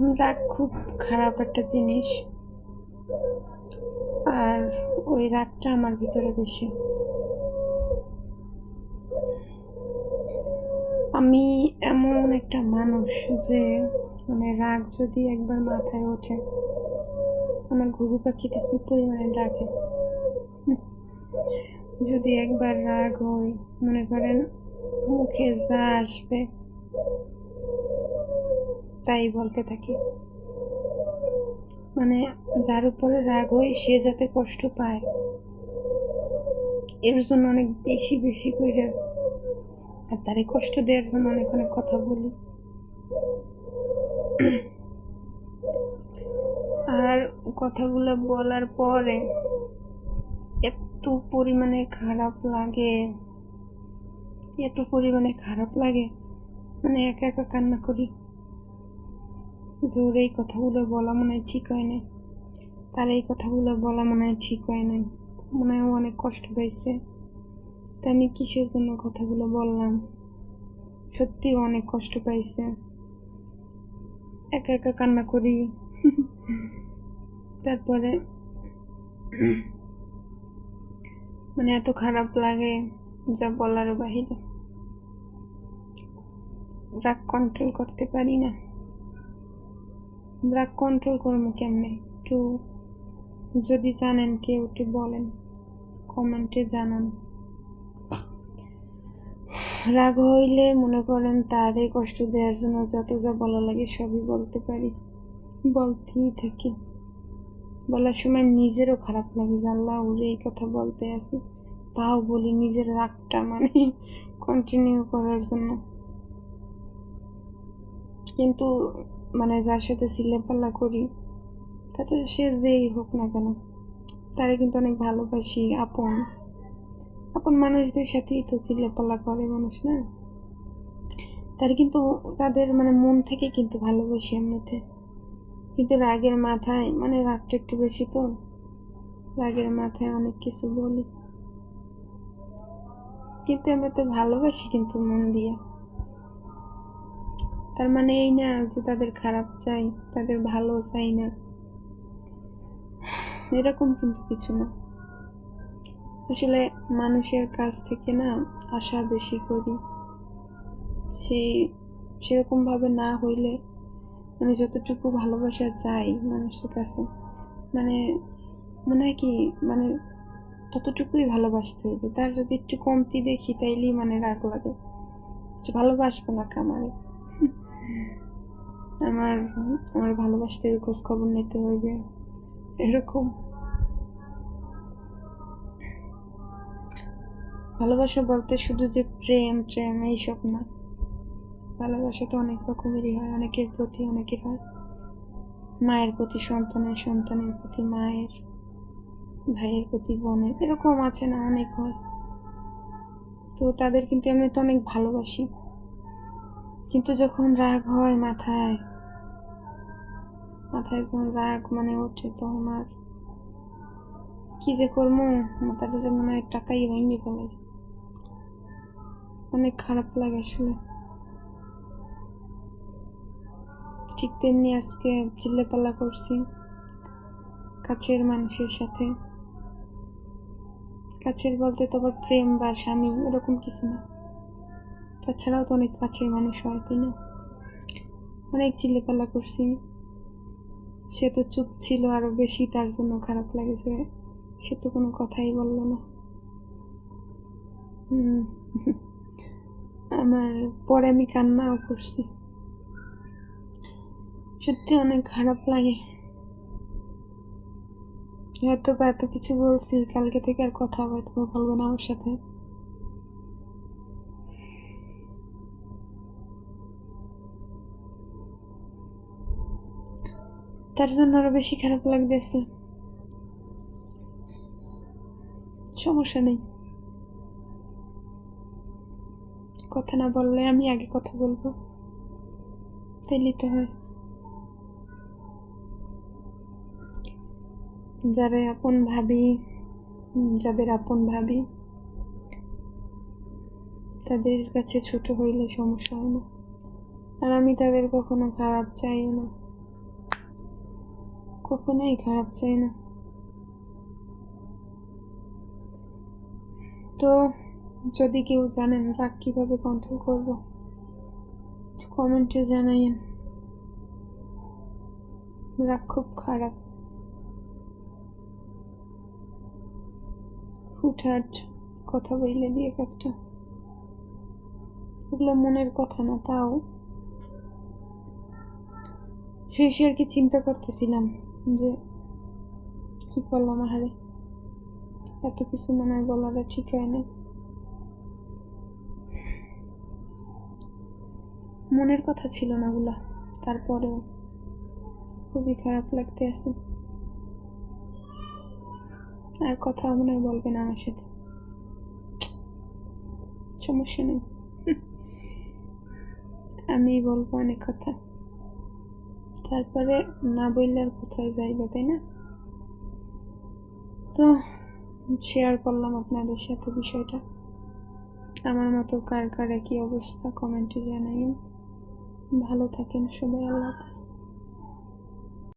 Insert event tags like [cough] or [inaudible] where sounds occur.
রাগ খুব খারাপ একটা জিনিস। আর ওই রাগটা আমার ভিতরে বেশি। আমি এমন একটা মানুষ যে মানে রাগ যদি একবার মাথায় ওঠে, আমার ঘুঘু পাখিতে কি পরিমাণে ডাকে? যদি একবার রাগ হয়, মনে করেন, মুখে যা আসবে তাই বলতে থাকি। মানে যার উপরে রাগ হয়, সে যাতে কষ্ট পায়। এর জন্য অনেক বেশি বেশি করে আর তারে কষ্ট দেওয়ার জন্য অনেক অনেক কথা বলি। আর কথাগুলো বলার পরে এত পরিমাণে খারাপ লাগে, এত পরিমাণে খারাপ লাগে। মানে একা একা কান্না করি। ওর এই কথাগুলো বলা মনে হয় ঠিক হয় নাই। তার এই কথাগুলো বলা মনে হয় ঠিক হয় নাই। মনে হয় অনেক কষ্ট পাইছে। তা আমি কিসের জন্য কথাগুলো বললাম? সত্যি অনেক কষ্ট পাইছে। একা একা কান্না করি। তারপরে মানে এত খারাপ লাগে যা বলার বাহিরে। রাগ কন্ট্রোল করতে পারি না। রাগ কন্ট্রোল করব কেমনে? একটু যদি জানেন কেউ, একটু বলেন, কমেন্টে জানান। রাগ হইলে মনে করেন তারে কষ্ট দেওয়ার জন্য যত যা বলা লাগে সবই বলতে পারি। বলতেই থাকি। বলার সময় নিজেরও খারাপ লাগে আল্লাহ ওরে এই কথা বলতে আসি, তাও বলি নিজের রাগটা মানে কন্টিনিউ করার জন্য। কিন্তু মানে যার সাথে সিলেপাল্লা করি, তাতে সে যেই হোক না কেন, তারা কিন্তু অনেক ভালোবাসি, আপন। আপন মানুষদের সাথেই তো চিল্লাপাল্লা করে মানুষ, না? তারা কিন্তু তাদের মানে মন থেকে কিন্তু ভালোবাসি এমনিতে। কিন্তু রাগের মাথায় মানে রাগটা একটু বেশি তো, রাগের মাথায় অনেক কিছু বলি। কিন্তু আমরা তো ভালোবাসি কিন্তু মন দিয়ে। তার মানে এই না যে তাদের খারাপ চাই, তাদের ভালো চাই না। এরকম কিন্তু কিছু না। আসলে মানুষের কাছ থেকে না আশা বেশি করি। সেই সেরকমভাবে না হইলে মানে যতটুকু ভালোবাসা চাই মানুষের কাছে মানে মনে হয় কি মানে ততটুকুই ভালোবাসতে হবে। তার যদি একটু কমতি দেখি তাইলেই মানে রাগ লাগে। ভালোবাসবো না কামারে। আমার আমার ভালোবাসতে হবে খোঁজ খবর নিতে হবে। এরকম। ভালোবাসা বলতে শুধু যে প্রেম প্রেম এইসব না। ভালোবাসা তো অনেক রকমেরই হয়, অনেকের প্রতি, অনেকের হয়। মায়ের প্রতি, সন্তানের সন্তানের প্রতি, মায়ের, ভাইয়ের প্রতি, বোনের, এরকম আছে না, অনেক হয়। তো তাদের কিন্তু আমি তো অনেক ভালোবাসি। কিন্তু যখন রাগ হয় মাথায় মাথায় যখন রাগ মানে ওঠে তখন আর কি যে করব? মাথাটা মনে হয় টাকাই ভেঙে ফেলে অনেক খারাপ লাগে আসলে। ঠিক তেমনি আজকে চিল্লাপাল্লা করছি কাছের মানুষের সাথে। কাছের বলতে তো আবার প্রেম বা স্বামী, এরকম কিছু না। তাছাড়াও তো অনেক কাছের মানুষ হয়, তাই না? অনেক চিল্লাপাল্লা করছি। সে তো চুপ ছিল আরও বেশি, তার জন্য খারাপ লাগেছে সে তো কোনো কথাই বলল না। আমার পরে আমি কান্নাও করছি। সত্যি অনেক খারাপ লাগে। হয়তো বা এত কিছু বলছি, কালকে থেকে আর কথা হয়তো বলব না আমার সাথে। তার জন্য আরও বেশি খারাপ লাগতেছে। সমস্যা নেই। কথা না বললে আমি আগে কথা বলব। তাইলে তো হয়। যারা আপন ভাবি যাদের আপন ভাবি, তাদের কাছে ছোট হইলে সমস্যা হয় না। আর আমি তাদের কখনো খারাপ চাইও না। কখনোই খারাপ চাই না। তো যদি কেউ জানেন রাগ কীভাবে কন্ট্রোল করব কমেন্টে জানাইন রাগ খুব খারাপ। হুটহাট কথা বইলে দিয়ে একটা। ওগুলো মনের কথা না, তাও। শেষে আর কি চিন্তা করতেছিলাম যে, কি করলাম আহারে এত কিছু মনে হয় বলাটা ঠিক হয় না মনের কথা ছিল না ওগুলা। তারপরেও খুবই খারাপ লাগতে আছে। আর কথা মনে হয় বলবে না আমার সাথে। সমস্যা নেই। [laughs] আমি বলব অনেক কথা। তারপরে না বললে আর কোথায় যাইবে, তাই না? তো শেয়ার করলাম আপনাদের সাথে বিষয়টা। আমার মতো কার কার একই অবস্থা কমেন্টে জানাই ভালো থাকেন সবাই, আল্লাহ হাফেজ।